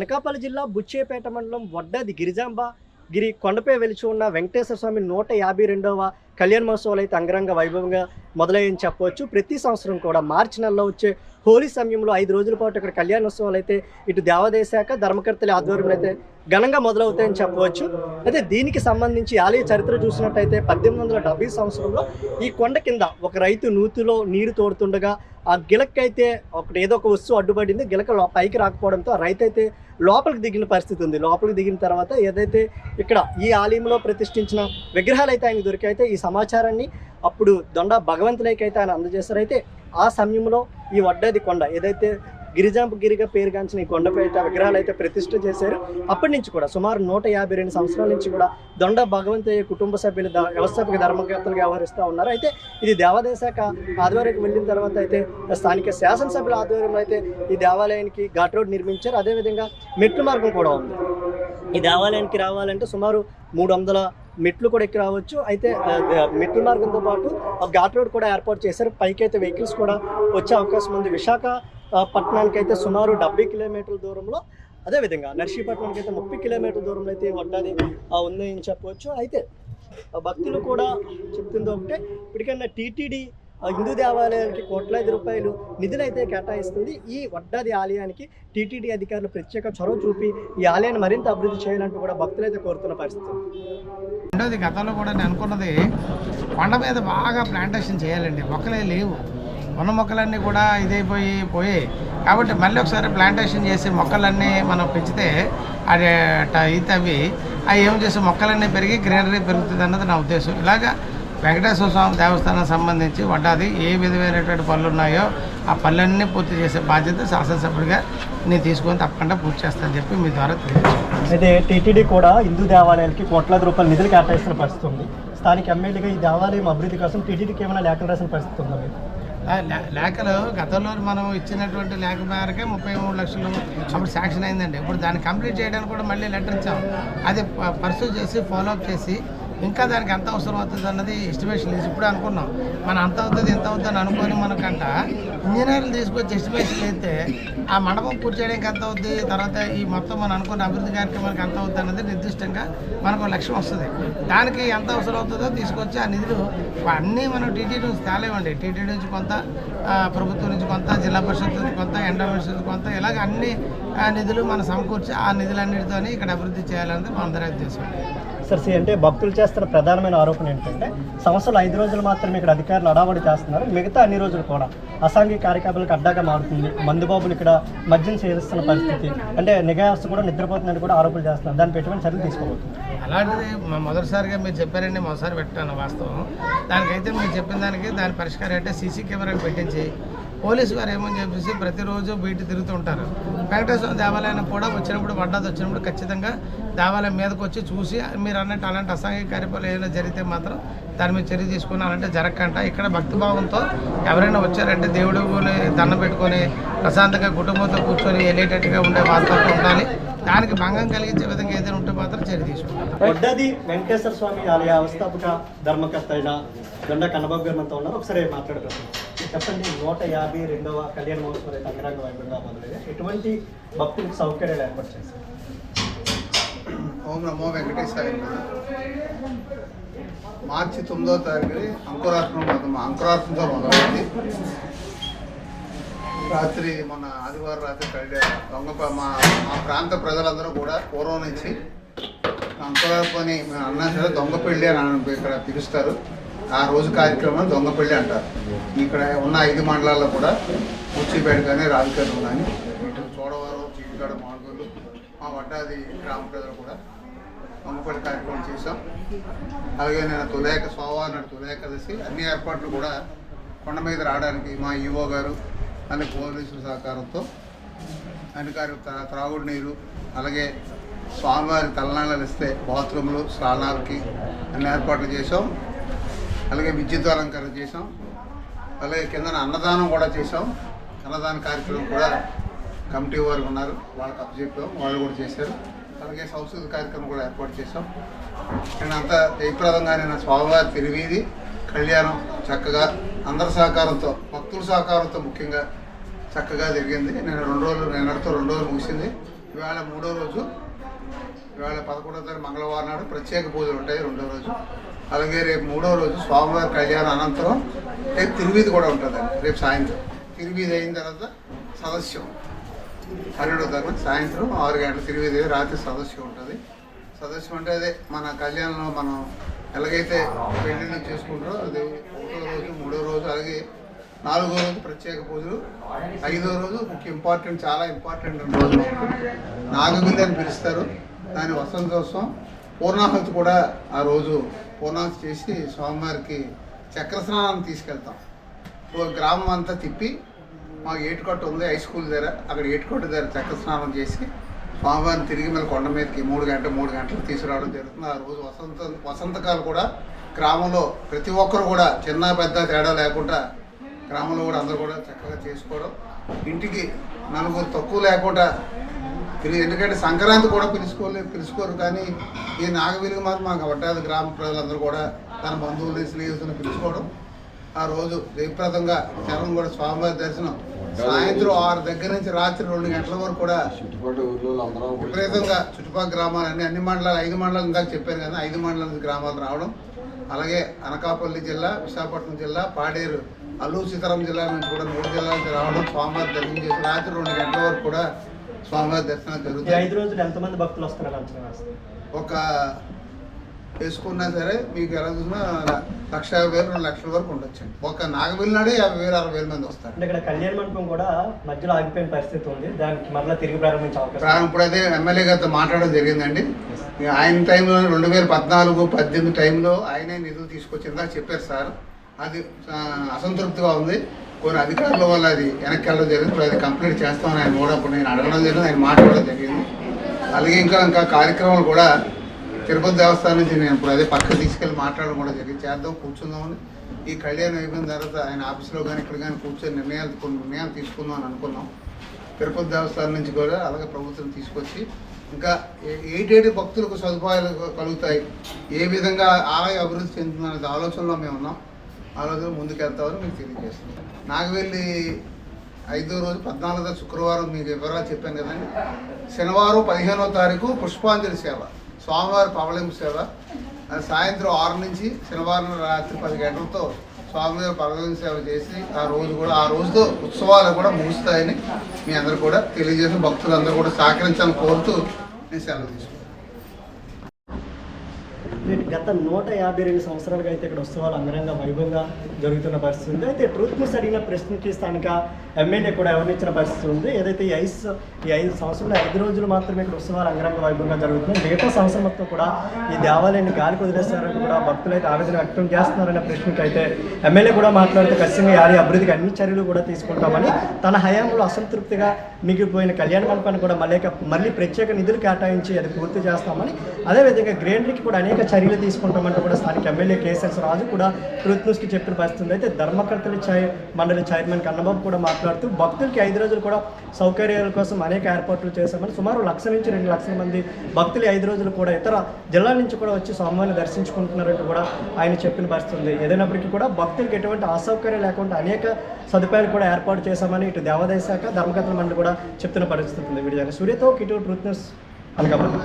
అనకాపల్లి జిల్లా బుచ్చేపేట మండలం వడ్డది గిరిజాంబ గిరి కొండపై వెలిచి ఉన్న వెంకటేశ్వర స్వామి నూట యాభై రెండవ కళ్యాణ మహోత్సవాలు అయితే అంగరంగ వైభవంగా మొదలయ్యని చెప్పవచ్చు. ప్రతి సంవత్సరం కూడా మార్చి నెలలో వచ్చే హోలీ సమయంలో ఐదు రోజుల పాటు ఇక్కడ కళ్యాణోత్సవాలు అయితే ఇటు దేవాదాయ శాఖ ధర్మకర్తల ఆధ్వర్యంలో అయితే ఘనంగా మొదలవుతాయని చెప్పవచ్చు. అయితే దీనికి సంబంధించి ఆలయ చరిత్ర చూసినట్టయితే పద్దెనిమిది వందల డెబ్బై సంవత్సరంలో ఈ కొండ కింద ఒక రైతు నూతిలో నీరు తోడుతుండగా ఆ గిలకైతే ఒకటి ఏదో ఒక వస్తువు అడ్డుపడింది గిలక పైకి రాకపోవడంతో రైతు అయితే లోపలికి దిగిన పరిస్థితి ఉంది. లోపలికి దిగిన తర్వాత ఏదైతే ఇక్కడ ఈ ఆలయంలో ప్రతిష్ఠించిన విగ్రహాలు అయితే ఆయన దొరికైతే ఈ సమాచారాన్ని అప్పుడు దొండ భగవంతులకి అయితే ఆయన అందజేశారు. అయితే ఆ సమయంలో ఈ వడ్డాది కొండ ఏదైతే గిరిజాంప గిరిగా పేరుగాంచిన ఈ కొండపేట విగ్రహాలు అయితే ప్రతిష్ఠ చేశారు. అప్పటి నుంచి కూడా సుమారు నూట యాభై రెండు సంవత్సరాల నుంచి కూడా దొండ భగవంతయ్య కుటుంబ సభ్యులు వ్యవస్థాపక ధర్మకర్తలుగా వ్యవహరిస్తూ ఉన్నారు. అయితే ఇది దేవాదాయ శాఖ వెళ్ళిన తర్వాత అయితే స్థానిక శాసనసభ్యుల ఆధ్వర్యంలో అయితే ఈ దేవాలయానికి ఘాట్ రోడ్ నిర్మించారు. అదేవిధంగా మెట్లు మార్గం కూడా ఉంది. ఈ దేవాలయానికి రావాలంటే సుమారు మూడు వందల మెట్లు కూడా ఎక్కి రావచ్చు. అయితే మెట్లు మెట్ల మార్గంతో పాటు ఆ ఘాట్ రోడ్ కూడా ఏర్పాటు చేశారు. పైకి అయితే వెహికల్స్ కూడా వచ్చే అవకాశం ఉంది. విశాఖ పట్టణానికి అయితే సుమారు డెబ్బై కిలోమీటర్ల దూరంలో అదేవిధంగా నర్సీపట్నానికి అయితే ముప్పై కిలోమీటర్ల దూరంలో అయితే వడ్డాది ఉందని చెప్పవచ్చు అయితే ఆ, భక్తులు కూడా చెప్తుంది ఒకటే ఇప్పటికైనా టీటీడీ హిందూ దేవాలయానికి కోట్లాది రూపాయలు నిధులు అయితే కేటాయిస్తుంది. ఈ వడ్డాది ఆలయానికి టీటీడీ అధికారులు ప్రత్యేక చొరవ చూపి ఈ ఆలయాన్ని మరింత అభివృద్ధి చేయాలంటూ కూడా భక్తులు అయితే కోరుతున్న పరిస్థితి రెండోది గతంలో కూడా నేను అనుకున్నది కొండ మీద బాగా ప్లాంటేషన్ చేయాలండి. మొక్కలే లేవు. ఉన్న మొక్కలన్నీ కూడా ఇదైపోయి పోయాయి కాబట్టి మళ్ళీ ఒకసారి ప్లాంటేషన్ చేసి మొక్కలన్నీ మనం పెంచితే అది అయితే అవి అవి ఏం చేసి మొక్కలన్నీ పెరిగి గ్రీనరీ పెరుగుతుంది అన్నది నా ఉద్దేశం. ఇలాగా వెంకటేశ్వర స్వామి దేవస్థానం సంబంధించి వడ్డాది ఏ విధమైనటువంటి పనులు ఉన్నాయో ఆ పనులన్నీ పూర్తి చేసే బాధ్యత శాసనసభ్యుడిగా నేను తీసుకొని తప్పకుండా పూర్తి చేస్తానని చెప్పి మీ ద్వారా తెలియజేస్తాను అయితే టీటీడీ కూడా హిందూ దేవాలయాలకి కోట్లాది రూపాయల నిధులు కేటాయిస్తున్న పరిస్థితి ఉంది. స్థానిక ఎమ్మెల్యేగా ఈ దేవాలయం అభివృద్ధి కోసం టీటీడీకి ఏమైనా లేఖలు రాసిన పరిస్థితి ఉందా లేఖలు గతంలో మనం ఇచ్చినటువంటి లేఖ మేరకే ముప్పై మూడు లక్షలు అప్పుడు శాంక్షన్ అయిందండి. ఇప్పుడు దాన్ని కంప్లీట్ చేయడానికి కూడా మళ్ళీ లెటర్ ఇచ్చాం. అది పర్సూ చేసి ఫాలో అప్ చేసి ఇంకా దానికి ఎంత అవసరం అవుతుంది అన్నది ఎస్టిమేషన్ వేసి ఇప్పుడు అనుకున్నాం. మనం అంత అవుతుంది ఎంత అవుతుంది అనుకొని మనకంట ఇంజనీర్లు తీసుకొచ్చి ఎస్టిమేషన్ అయితే ఆ మండపం పూర్తి చేయడానికి ఎంత అవుద్ది? తర్వాత ఈ మొత్తం మనం అనుకున్న అభివృద్ధి కార్యక్రమానికి ఎంత అవుతుంది అన్నది నిర్దిష్టంగా మనకు లక్ష్యం వస్తుంది. దానికి ఎంత అవసరం అవుతుందో తీసుకొచ్చి ఆ నిధులు అన్నీ మనం టీటీడీ నుంచి తేలేమండి. టీటీడీ నుంచి కొంత ప్రభుత్వం నుంచి కొంత జిల్లా పరిషత్ నుంచి కొంత ఎండోమెంట్స్ నుంచి కొంత ఇలాగ అన్ని నిధులు మనం సమకూర్చి ఆ నిధులన్నిటితోనే ఇక్కడ అభివృద్ధి చేయాలన్నది మా అందరి ఉద్దేశం. సార్ అంటే భక్తులు చేస్తున్న ప్రధానమైన ఆరోపణ ఏంటంటే సంవత్సరాలు ఐదు రోజులు మాత్రమే ఇక్కడ అధికారులు అడావడి చేస్తున్నారు. మిగతా అన్ని రోజులు కూడా అసాంఘిక కార్యకలాపాలకు అడ్డాగా మారుతుంది. మందుబాబులు ఇక్కడ మద్యం చేస్తున్న పరిస్థితి అంటే నిఘా కూడా నిద్రపోతుందని కూడా ఆరోపణలు చేస్తున్నారు. దాన్ని ఎటువంటి చర్యలు తీసుకోబోతుంది అలాంటిది మొదటిసారిగా మీరు చెప్పారండి మొదటిసారి పెట్టాను వాస్తవం. దానికైతే మీరు చెప్పిన దానికి దాని పరిష్కారం అంటే సీసీ కెమెరాలు పెట్టించి పోలీసు వారు ఏమని చెప్పేసి ప్రతిరోజు బయట తిరుగుతూ ఉంటారు. వెంకటేశ్వర దేవాలయానికి కూడా వచ్చినప్పుడు వడ్డాది వచ్చినప్పుడు ఖచ్చితంగా దేవాలయం మీదకి వచ్చి చూసి మీరు అన్నట్టు అలాంటి అసాంఘిక కార్యక్రమాలు ఏమైనా జరిగితే మాత్రం దాని మీద చర్య తీసుకున్నారంటే జరగకంట. ఇక్కడ భక్తి భావంతో ఎవరైనా వచ్చారంటే దేవుడు దండం పెట్టుకొని ప్రశాంతంగా కుటుంబంతో కూర్చొని వెళ్ళేటట్టుగా ఉండే వాతావరణం ఉండాలి. దానికి భంగం కలిగించే విధంగా ఏదైనా ఉంటే మాత్రం చర్య తీసుకుంటాం. వెంకటేశ్వర స్వామి ఆలయ వ్యవస్థాపక ధర్మకర్త అయిన దొండ కన్నబాబు గారు మనతో ఉన్నారు. ఒకసారి మాట్లాడుతున్నాం చెప్పండి నూట యాభై రెండవ కళ్యాణ మహోత్సవం అయితే అంగరంగ వైభవంగా మొదలైంది ఎటువంటి భక్తులకు సౌకర్యాలు ఏర్పాటు చేశారు? ఓం నమో వెంకటేశ్వర మార్చి తొమ్మిదో తారీఖుని అంకురార్పణ మొదలు అంకురార్పణతో మొదలైంది. రాత్రి మన ఆదివారం రాత్రి కలిగే దొంగ మా మా ప్రాంత ప్రజలందరూ కూడా పూర్వం నుంచి అంకురార్పణని అన్నా సరే దొంగ పెళ్ళి అని ఇక్కడ పిలుస్తారు. ఆ రోజు కార్యక్రమం దొంగపల్లి అంటారు. ఇక్కడ ఉన్న ఐదు మండలాల్లో కూడా కూర్చిపేట కానీ రాజకీయం కానీ ఇటు చోడవరం చీటికాడ మాడుగులు మా వడ్డాది గ్రామ ప్రజలు కూడా దొంగపల్లి కార్యక్రమం చేశాం. అలాగే నేను తులేక సోమవారం నాడు తులేకదశి అన్ని ఏర్పాట్లు కూడా కొండ మీద రావడానికి మా ఈవో గారు అన్ని పోలీసుల సహకారంతో అధికారి త్రాగుడు నీరు అలాగే స్వామివారి తలనాళాలు ఇస్తే బాత్రూమ్లు స్నానాలకి అన్ని ఏర్పాట్లు చేసాం అలాగే విద్యుత్ అలంకరణ చేసాం అలాగే కిందన అన్నదానం కూడా చేసాం అన్నదాన కార్యక్రమం కూడా కమిటీ వారు ఉన్నారు. వాళ్ళకి అప్పచెప్పాం వాళ్ళు కూడా చేశారు. అలాగే సంస్కృతి కార్యక్రమం కూడా ఏర్పాటు చేసాం నేను అంతా జయప్రదంగా నా స్వామివారి తిరివీది కళ్యాణం చక్కగా అందరి సహకారంతో భక్తుల సహకారంతో ముఖ్యంగా చక్కగా జరిగింది. నేను రెండు రోజులు నేను నడుతూ రెండు రోజులు ముగిసింది. ఇవాళ మూడో రోజు. ఇవాళ పదకొండో తారీఖు మంగళవారం నాడు ప్రత్యేక పూజలు ఉంటాయి రెండో రోజు. అలాగే రేపు మూడో రోజు స్వామివారి కళ్యాణం అనంతరం రేపు తిరువీధి కూడా ఉంటుందండి. రేపు సాయంత్రం. తిరువీధి అయిన తర్వాత సదస్యం. పన్నెండో తారీఖు సాయంత్రం ఆరు గంటల తిరువీధి రాత్రి సదస్యం ఉంటుంది. సదస్యం అంటే అదే మన కళ్యాణంలో మనం ఎలాగైతే పెళ్ళిళ్ళు చేసుకుంటారో అది ఒకటో రోజు మూడో రోజు అలాగే నాలుగో రోజు ప్రత్యేక పూజలు ఐదో రోజు ముఖ్య ఇంపార్టెంట్ చాలా ఇంపార్టెంట్ రోజు నాగబిల్లి అని పిలుస్తారు. దాని వసంతోత్సవం పూర్ణాహుతి కూడా ఆ రోజు పూర్ణాలు చేసి స్వామివారికి చక్ర స్నానం తీసుకెళ్తాం. ఓ గ్రామం అంతా తిప్పి మాకు ఏటుకొట్ట ఉంది హై స్కూల్ దగ్గర. అక్కడ ఏటుకొట్ట దగ్గర చక్ర స్నానం చేసి స్వామివారిని తిరిగి మళ్ళీ కొండ మీదకి మూడు గంటలు మూడు గంటలు తీసుకురావడం జరుగుతుంది. ఆ రోజు వసంత వసంతకాలు కూడా గ్రామంలో ప్రతి ఒక్కరు కూడా చిన్న పెద్ద తేడా లేకుండా గ్రామంలో కూడా అందరూ కూడా చక్కగా చేసుకోవడం. ఇంటికి నలుగురు తక్కువ లేకుండా ఎందుకంటే సంక్రాంతి కూడా పిలుచుకోలే పిలుచుకోరు. కానీ ఈ నాగవీరికి మాత్రం మాకు వడ్డాది గ్రామ ప్రజలందరూ కూడా తన బంధువులు స్నేహితులను పిలుచుకోవడం. ఆ రోజు జయప్రదంగా జనం కూడా స్వామివారి దర్శనం. సాయంత్రం ఆరు దగ్గర నుంచి రాత్రి రెండు గంటల వరకు కూడా విపరీతంగా చుట్టుపక్కల గ్రామాలన్నీ అన్ని మండలాలు ఐదు మండలాలు ఇందాక చెప్పాను కదా ఐదు మండలాల నుంచి గ్రామాలు రావడం. అలాగే అనకాపల్లి జిల్లా విశాఖపట్నం జిల్లా పాడేరు అల్లూరు సీతారాం జిల్లా నుంచి కూడా మూడు జిల్లాల నుంచి రావడం. స్వామివారి దర్శనం చేసి రాత్రి రెండు గంటల వరకు కూడా స్వామివారి దర్శనం జరుగుతుంది. ఐదు రోజులు ఎంతమంది భక్తులు వస్తున్నారు అంచనా? ఒక వేసుకున్నా సరే మీకు ఎలా చూసినా లక్ష యాభై వేలు రెండు లక్షల వరకు ఉండొచ్చు ఒక నాగబెల్లి నాడే యాభై వేలు అరవై వేల మంది వస్తారు. అంటే ఇక్కడ కళ్యాణ మండపం కూడా మధ్యలో ఆగిపోయిన పరిస్థితి ఉంది. దానికి మరలా తిరిగి ప్రారంభించే అవకాశం ప్రారంభం ఇప్పుడైతే ఎమ్మెల్యే గారితో మాట్లాడడం జరిగిందండి. ఆయన టైంలో రెండు వేల పద్నాలుగు పద్దెనిమిది టైంలో ఆయనే నిధులు తీసుకొచ్చిందా చెప్పారు సార్. అది అసంతృప్తిగా ఉంది. కొన్ని అధికారుల వల్ల అది వెనక్కి వెళ్ళడం జరిగింది అది కంప్లీట్ చేస్తామని ఆయన కూడా అప్పుడు నేను అడగడం జరిగింది. ఆయన మాట్లాడడం జరిగింది. అలాగే ఇంకా ఇంకా కార్యక్రమాలు కూడా తిరుపతి దేవస్థానం నుంచి నేను ఇప్పుడు అదే పక్క తీసుకెళ్ళి మాట్లాడడం కూడా జరిగింది. చేద్దాం కూర్చుందామని ఈ కళ్యాణం అయిపోయిన తర్వాత ఆయన ఆఫీస్లో కానీ ఇక్కడ కానీ కూర్చొని నిర్ణయాలు కొన్ని నిర్ణయాలు తీసుకుందాం అని అనుకున్నాం. తిరుపతి దేవస్థానం నుంచి కూడా అలాగే ప్రభుత్వం తీసుకొచ్చి ఇంకా ఏటేటి భక్తులకు సదుపాయాలు కలుగుతాయి ఏ విధంగా ఆలయ అభివృద్ధి చెందుతుందనే ఆలోచనలో మేము ఉన్నాం ఆలోచన ముందుకెళ్తామని మీకు తెలియజేస్తున్నాం నాగవెల్లి ఐదో రోజు పద్నాలుగో శుక్రవారం మీకు వివరాలు చెప్పాను కదండి. శనివారం పదిహేనో తారీఖు పుష్పాంజలి సేవ స్వామివారి పవళింపు సేవ. అది సాయంత్రం ఆరు నుంచి శనివారం రాత్రి పది గంటలతో స్వామివారి పవళింపు సేవ చేసి ఆ రోజు కూడా ఆ రోజుతో ఉత్సవాలు కూడా ముగుస్తాయని మీ అందరూ కూడా తెలియజేసి భక్తులందరూ కూడా సహకరించాలని కోరుతూ నేను సెలవు తీసుకున్నాను గత నూట యాభై రెండు సంవత్సరాలుగా అయితే ఇక్కడ ఉత్సవాలు అంగరంగ వైభవంగా జరుగుతున్న పరిస్థితి ఉంది. అయితే ట్రూత్ న్యూస్ అడిగిన ప్రశ్నకి స్థానిక ఎమ్మెల్యే కూడా ఎవరినిచ్చిన పరిస్థితి ఉంది. ఏదైతే ఈ ఐదు ఈ ఐదు సంవత్సరంలో ఐదు రోజులు మాత్రమే ఇక్కడ ఉత్సవాలు అంగరంగ వైభవంగా జరుగుతున్నాయి. మిగతా సంవత్సరం మొత్తం కూడా ఈ దేవాలయాన్ని గాలికి వదిలేస్తారని కూడా భక్తులు అయితే ఆవేదన వ్యక్తం చేస్తున్నారనే ప్రశ్నకి అయితే ఎమ్మెల్యే కూడా మాట్లాడుతూ ఖచ్చితంగా ఈ అభివృద్ధికి అన్ని చర్యలు కూడా తీసుకుంటామని తన హయాంలో అసంతృప్తిగా మిగిలిపోయిన కళ్యాణ మండపాన్ని కూడా మళ్ళీ మళ్ళీ ప్రత్యేక నిధులు కేటాయించి అది పూర్తి చేస్తామని అదేవిధంగా గ్రీనరీకి కూడా అనేక చర్యలు తీసుకుంటామంటూ కూడా స్థానిక ఎమ్మెల్యే కేఎస్ఎస్ రాజు కూడా ట్రూత్ న్యూస్కి చెప్పిన పరిస్థితి అయితే ధర్మకర్తల చై మండలి చైర్మన్ కన్నబాబు కూడా మాట్లాడుతూ భక్తులకి ఐదు రోజులు కూడా సౌకర్యాల కోసం అనేక ఏర్పాట్లు చేశామని సుమారు లక్ష నుంచి రెండు లక్షల మంది భక్తులు ఐదు రోజులు కూడా ఇతర జిల్లాల నుంచి కూడా వచ్చి స్వామివారిని దర్శించుకుంటున్నారంటూ కూడా ఆయన చెప్పిన పరిస్థితుంది ఏదైనప్పటికీ కూడా భక్తులకు ఎటువంటి అసౌకర్యం లేకుండా అనేక సదుపాయాలు కూడా ఏర్పాటు చేశామని ఇటు దేవాదాయ శాఖ ధర్మకర్తల మండలి కూడా చెప్తున్న పరిస్థితి ఉంది. వీడియో సూర్యతో కిటు ట్రూత్ న్యూస్ అనకాపల్లి.